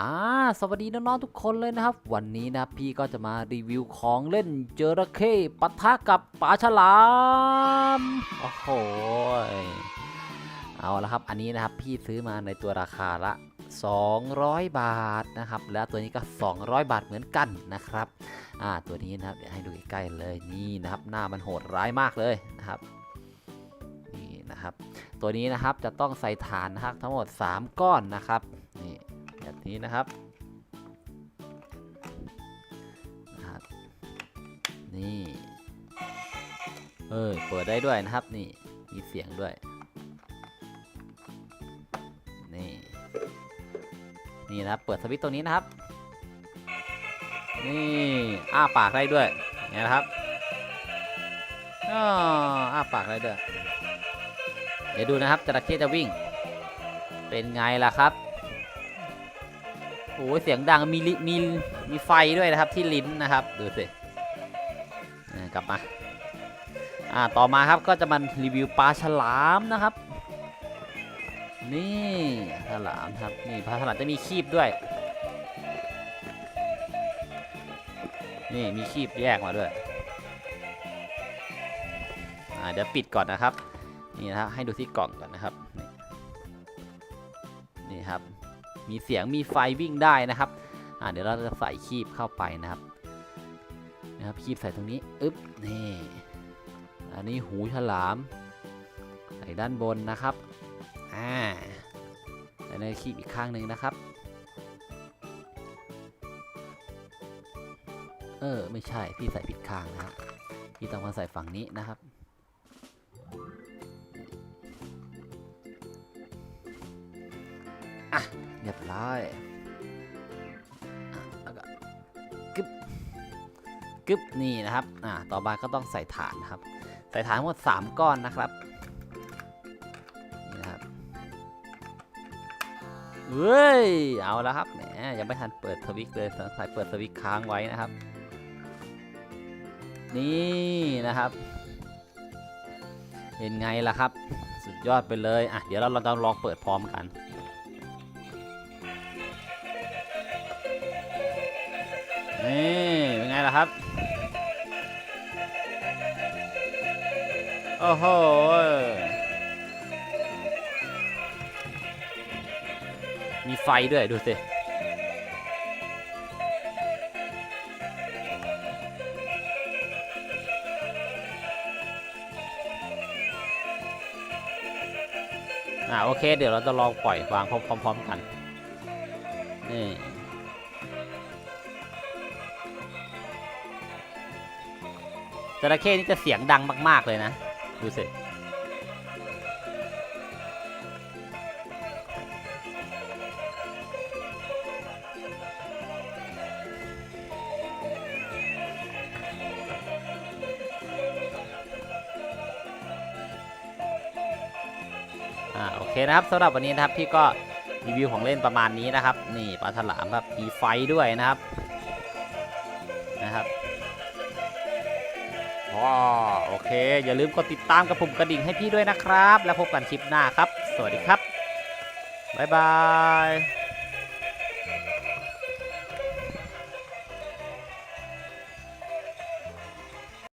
อ่าสวัสดีน้องๆทุกคนเลยนะครับ วันนี้นะพี่ก็จะมารีวิวของเล่นเจระเข้ปะทะกับปลาฉลามโอ้โหเอาละครับอันนี้นะครับพี่ซื้อมาในตัวราคาละ 200 บาทนะครับ แล้วตัวนี้ก็ 200 บาทเหมือนกันนะครับอ่าตัวนี้นะครับเดี๋ยวให้ดูใกล้ๆเลยนี่นะครับ หน้ามันโหดร้ายมากเลยนะครับนี่นะครับ ตัวนี้นะครับจะต้องใส่ฐานนะครับทั้งหมด 3 ก้อนนะครับน แบบนี้นะครับนะครับ นี่เออเปิดได้ด้วยนะครับนี่มีเสียงด้วย นี่ นี่นะครับ เปิดสวิตตรงนี้นะครับ นี่อ้าปากได้ด้วยเนี่ยนะครับอ้ออ้าปากได้ด้วยเดี๋ยวดูนะครับจระเข้จะวิ่ง เป็นไงล่ะครับ โอ้ยเสียงดังมีลิมีมีไฟด้วยนะครับที่ลิ้นนะครับดูสิกลับมาอ่าต่อมาครับก็จะมารีวิวปลาฉลามนะครับ นี่ฉลามครับนี่ปลาฉลามจะมีคีบด้วย นี่มีคีบแยกมาด้วยอ่าเดี๋ยวปิดก่อนนะครับนี่นะครับให้ดูที่กล่องก่อนนะครับนี่นี่ครับ มีเสียงมีไฟวิ่งได้นะครับอ่าเดี๋ยวเราจะใส่คีบเข้าไปนะครับนะครับคีบใส่ตรงนี้อึ๊บนี่อันนี้หูฉลามใส่ด้านบนนะครับอ่าแล้วนคีบอีกข้างหนึ่งนะครับเออไม่ใช่พี่ใส่ผิดข้างนะครับพี่ต้องมาใส่ฝั่งนี้นะครับอะ เรียบร้อยอ่แล้วก็กึบกึบนี่นะครับอ่าต่อมาก็ต้องใส่ฐานนะครับ ใส่ฐานหมด 3 ก้อนนะครับนี่นะครับเฮ้ยเอาแล้วครับแหมยังไม่ทันเปิดสวิตช์เลยใส่เปิดสวิตช์ค้างไว้นะครับ นี่นะครับเป็นไงล่ะครับ สุดยอดไปเลยอะเดี๋ยวเราเราจะลองเปิดพร้อมกัน นี่เป็นไงล่ะครับ โอ้โหมีไฟด้วยดูสิอ่าโอเค เดี๋ยวเราจะลองปล่อยวางพร้อมๆกันนี่ จระเข้นี่จะเสียงดังมาก ๆ เลยนะ ดูสิ อ่า โอเคนะครับสำหรับวันนี้นะครับ พี่ก็รีวิวของเล่นประมาณนี้นะครับ นี่ปลาฉลามแบบมีไฟด้วยนะครับ นะครับ อ๋อโอเค อย่าลืมกดติดตามกับปุ่มกระดิ่งให้พี่ด้วยนะครับ แล้วพบกันคลิปหน้าครับ สวัสดีครับ บ๊ายบาย